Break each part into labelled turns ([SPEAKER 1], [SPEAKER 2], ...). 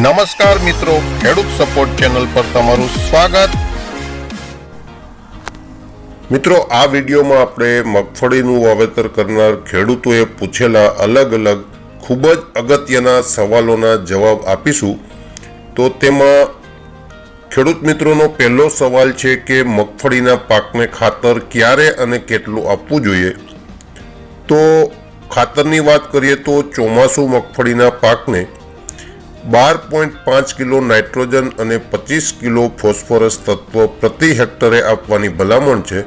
[SPEAKER 1] નમસ્કાર મિત્રો, ખેડૂત સપોર્ટ ચેનલ પર તમારું સ્વાગત. મિત્રો, આ વિડીયોમાં આપણે મગફળીનું વાવેતર કરનાર ખેડૂતોએ પૂછેલા અલગ અલગ ખૂબ જ અગત્યના સવાલોના જવાબ આપીશું. તો તેમાં ખેડૂત મિત્રોનો પહેલો સવાલ છે કે મગફળીના પાકને ખાતર ક્યારે અને કેટલું આપવું જોઈએ? તો ખાતરની વાત કરીએ તો ચોમાસું મગફળીના પાકને બાર પોઈન્ટ પાંચ કિલો નાઇટ્રોજન અને પચીસ કિલો ફોસ્ફરસ તત્વ પ્રતિ હેક્ટરે આપવાની ભલામણ છે.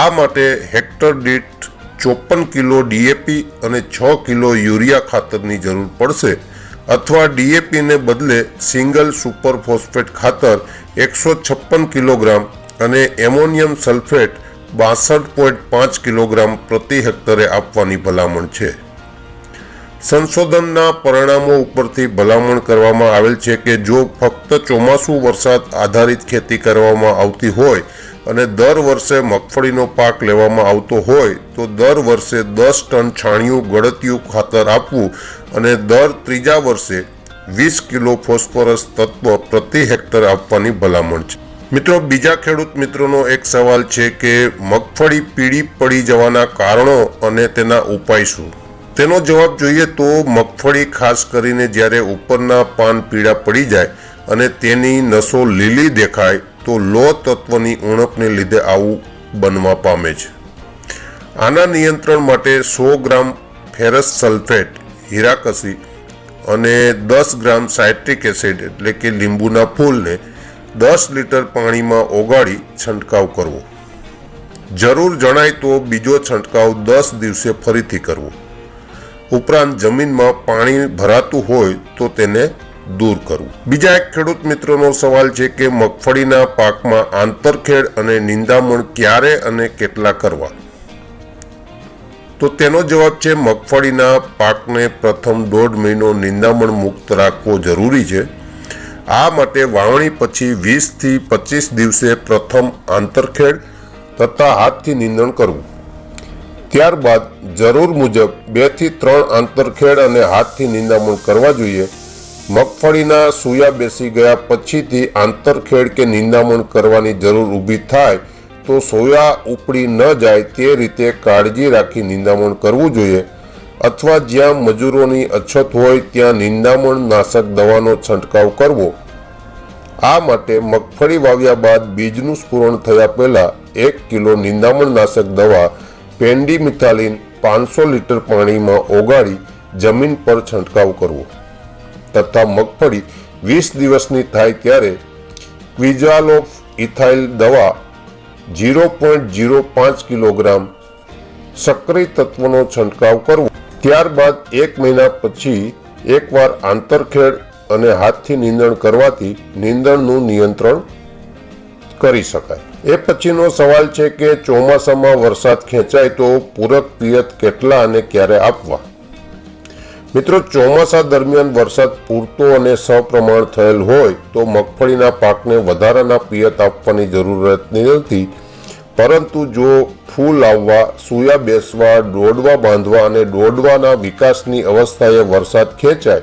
[SPEAKER 1] આ માટે હેક્ટર દીઠ ચોપન કિલો ડીએપી અને છ કિલો યુરિયા ખાતરની જરૂર પડશે. અથવા ડીએપીને બદલે સિંગલ સુપર ફોસ્ફેટ ખાતર એકસો છપ્પન કિલોગ્રામ અને એમોનિયમ સલ્ફેટ બાસઠ પોઈન્ટ પાંચ કિલોગ્રામ પ્રતિ હેક્ટરે આપવાની ભલામણ છે. સંશોધનના પરિણામો ઉપરથી ભલામણ કરવામાં આવેલ છે કે જો ફક્ત ચોમાસું વરસાદ આધારિત ખેતી કરવામાં આવતી હોય અને દર વર્ષે મગફળીનો પાક લેવામાં આવતો હોય, તો દર વર્ષે દસ ટન છાણિયું ગળતિયું ખાતર આપવું અને દર ત્રીજા વર્ષે વીસ કિલો ફોસ્ફરસ તત્વ પ્રતિ હેક્ટર આપવાની ભલામણ છે. મિત્રો, બીજા ખેડૂત મિત્રોનો એક સવાલ છે કે મગફળી પીળી પડી જવાના કારણો અને તેના ઉપાય શું? તેનો જવાબ જોઈએ તો મગફળી ખાસ કરીને જ્યારે ઉપરના પાન પીળા પડી જાય અને તેની નસો લીલી દેખાય, તો લો તત્વની ઉણપને લીધે આવું બનવા પામે છે. આના નિયંત્રણ માટે સો ગ્રામ ફેરસ સલ્ફેટ, હીરાકસી અને દસ ગ્રામ સાઇટ્રિક એસિડ, એટલે કે લીંબુના ફૂલને દસ લીટર પાણીમાં ઓગાળી છંટકાવ કરવો. જરૂર જણાય તો બીજો છંટકાવ દસ દિવસે ફરીથી કરવો. ઉપરાંત જમીનમાં પાણી ભરાતું હોય તો તેને દૂર કરવું. બીજા એક ખેડૂત મિત્રોનો સવાલ છે કે મગફળીના પાકમાં આંતરખેડ અને નિંદામણ ક્યારે અને કેટલા કરવા? તો તેનો જવાબ છે, મગફળીના પાકને પ્રથમ દોઢ મહિનો નિંદામણ મુક્ત રાખવો જરૂરી છે. આ માટે વાવણી પછી વીસથી પચીસ દિવસે પ્રથમ આંતરખેડ તથા હાથથી નિંદણ કરવું. ત્યારબાદ જરૂર મુજબ બેથી ત્રણ આંતરખેડ અને હાથથી નિંદામણ કરવા જોઈએ. મગફળીના સૂયા બેસી ગયા પછીથી આંતરખેડ કે નિંદામણ કરવાની જરૂર ઊભી થાય તો સોયા ઉપડી ન જાય તે રીતે કાળજી રાખી નિંદામણ કરવું જોઈએ. અથવા જ્યાં મજૂરોની અછત હોય ત્યાં નિંદામણ નાશક દવાનો છંટકાવ કરવો. આ માટે મગફળી વાવ્યા બાદ બીજનું સ્ફુરણ થયા પહેલાં એક કિલો નિંદામણ નાશક દવા પેન્ડીમિથાલિન પાંચસો લીટર પાણીમાં ઓગાળી જમીન પર છંટકાવ કરવો તથા મગફળી વીસ દિવસની થાય ત્યારે ક્વિઝાલોફ ઇથાઇલ દવા જીરો પોઈન્ટ જીરો પાંચ કિલોગ્રામ સક્રિય તત્વનો છંટકાવ કરવો. ત્યારબાદ એક મહિના પછી એકવાર આંતરખેડ અને હાથથી નીંદણ કરવાથી નીંદણનું નિયંત્રણ કરી શકાય. એ પછીનો સવાલ છે કે ચોમાસામાં વરસાદ ખેંચાય તો પૂરક પિયત કેટલા અને ક્યારે આપવા? મિત્રો, ચોમાસા દરમિયાન વરસાદ પૂરતો અને સપ્રમાણ થયેલ હોય તો મગફળીના પાકને વધારાના પિયત આપવાની જરૂરત નથી. પરંતુ જો ફૂલ આવવા, સૂયા બેસવા, દોડવા બાંધવા અને દોડવાના વિકાસની અવસ્થાએ વરસાદ ખેંચાય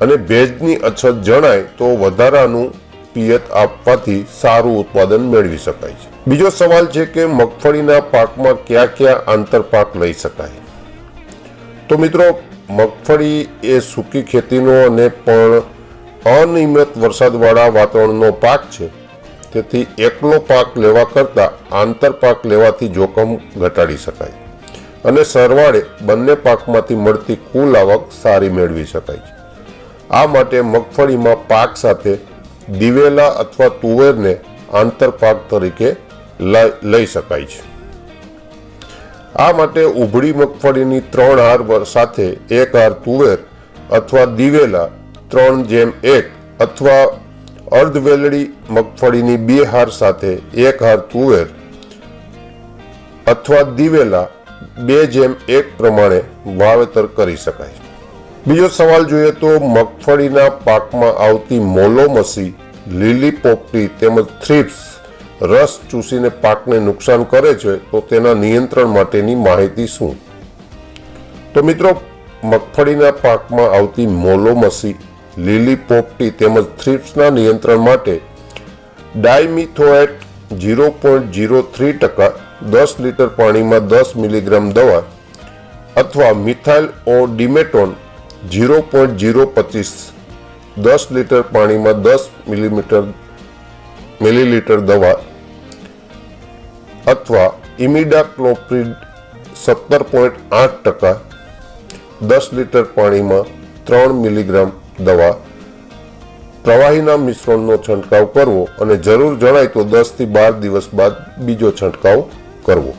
[SPEAKER 1] અને ભેજની અછત જણાય તો વધારાનું પિયત આપવાથી સારું ઉત્પાદન મેળવી શકાય છે. બીજો સવાલ છે કે મગફળીના પાકમાં કયા ક્યાં આંતરપાક લઈ શકાય? તો મિત્રો, મગફળી એ સૂકી ખેતીનો અને પણ અનિયમિત વરસાદવાળા વાતાવરણનો પાક છે. તેથી એકલો પાક લેવા કરતાં આંતરપાક લેવાથી જોખમ ઘટાડી શકાય. અને સરવાળે બંને પાકમાંથી મળતી કુલ આવક સારી મેળવી શકાય છે. આ માટે મગફળીમાં પાક સાથે દિવેલા અથવા તુવેરને આંતરપાક તરીકે લઈ શકાય છે. આ માટે ઉભળી મગફળીની ત્રણ હાર સાથે એક હાર તુવેર અથવા દિવેલા ત્રણ જેમ એક અથવા અર્ધવેલડી મગફળીની બે હાર સાથે એક હાર તુવેર અથવા દિવેલા બે જેમ એક પ્રમાણે વાવેતર કરી શકાય બીજો સવાલ જોઈએ તો મગફળીના પાકમાં આવતી મોલોમસી, લીલી પોપટી તેમજ થ્રિપ્સ રસ ચૂસીને પાકને નુકસાન કરે છે, તો તેના નિયંત્રણ માટેની માહિતી શું? તો મિત્રો, મગફળીના પાકમાં આવતી મોલોમસી, લીલી પોપટી તેમજ થ્રિપ્સના નિયંત્રણ માટે dimethoate zero point zero three ટકા દસ લીટર પાણીમાં દસ મિલીગ્રામ દવા અથવા methyl O demeton zero point zero પચીસ, દસ લીટર પાણીમાં દસ મિલીમીટર, મિલીલીટર દવા અથવા ઇમિડાક્લોપ્રિડ સત્તર પોઈન્ટ આઠ ટકા, દસ લીટર પાણીમાં ત્રણ મિલીગ્રામ દવા પ્રવાહીના મિશ્રણનો છંટકાવ કરવો અને જરૂર જણાય તો દસથી બાર દિવસ બાદ બીજો છંટકાવ કરવો.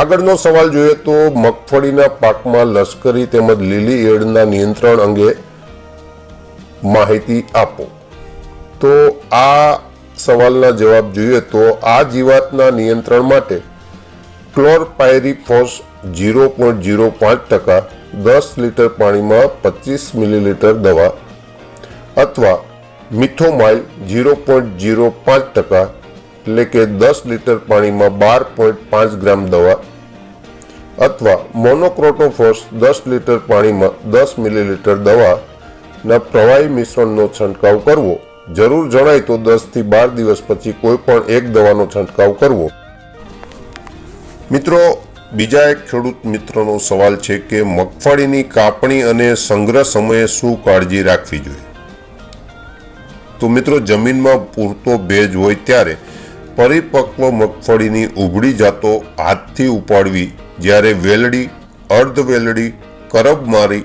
[SPEAKER 1] આગળનો સવાલ જોઈએ તો મગફળીના પાકમાં લશ્કરી તેમજ લીલી ઈયળના નિયંત્રણ અંગે માહિતી આપો. તો આ સવાલના જવાબ જોઈએ તો આ જીવાતના નિયંત્રણ માટે ક્લોરપાયરીફોસ ઝીરો પોઈન્ટ ઝીરો પાંચ ટકા, દસ લીટર પાણીમાં પચીસ મિલીલીટર દવા અથવા મિથોમાઇલ ઝીરો પોઈન્ટ ઝીરો પાંચ ટકા એટલે કે દસ લીટર પાણીમાં બાર પોઈન્ટ પાંચ ગ્રામ દવા અથવા મોનોક્રોટોફોસ દસ લીટર પાણીમાં દસ મિલીલીટર દવાના પ્રવાહી મિશ્રણનો છંટકાવ કરવો. જરૂર જણાય તો દસથી બાર દિવસ પછી કોઈ પણ એક દવાનો છંટકાવ કરવો. મિત્રો, બીજા એક ખેડૂત મિત્રનો સવાલ છે કે મગફળીની કાપણી અને સંગ્રહ સમયે શું કાળજી રાખવી જોઈએ? તો મિત્રો, જમીનમાં પૂરતો ભેજ હોય ત્યારે પરિપક્વ મગફળીની ઉભળી જાતો હાથથી ઉપાડવી, જ્યારે વેલડી, અર્ધ વેલડી, કરબ મારી,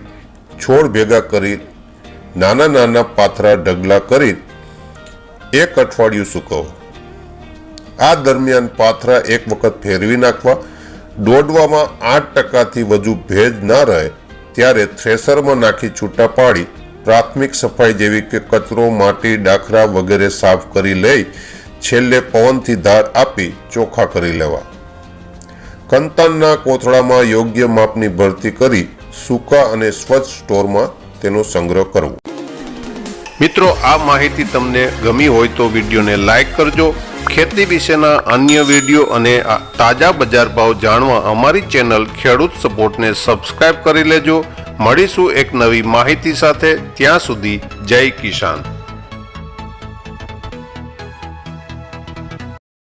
[SPEAKER 1] છોડ ભેગા કરી, નાના નાના પાથરા ઢગલા કરી એક અઠવાડિયું સૂકવો. આ દરમિયાન પાથરા એક વખત ફેરવી નાખવા, દોડવામાં આઠ ટકાથી વધુ ભેજ ના રહે, ત્યારે થ્રેસરમાં નાખી છૂટા પાડી, પ્રાથમિક સફાઈ જેવી કે કચરો, માટી, ડાખરા વગેરે સાફ કરી લઈ છેલ્લે પવનથી ધાર આપી ચોખ્ખા કરી લેવા. કંતાનના કોથળામાં યોગ્ય માપની ભરતી કરી સૂકા અને સ્વચ્છ સ્ટોરમાં તેનો સંગ્રહ કરવો. મિત્રો, આ માહિતી તમને ગમી હોય તો વિડીયોને લાઇક કરજો. ખેતી વિશેના અન્ય વીડિયો અને તાજા બજાર ભાવ જાણવા અમારી ચેનલ ખેડૂત સપોર્ટને સબસ્ક્રાઇબ કરી લેજો. મળીશું એક નવી માહિતી સાથે. ત્યાં સુધી જય કિસાન.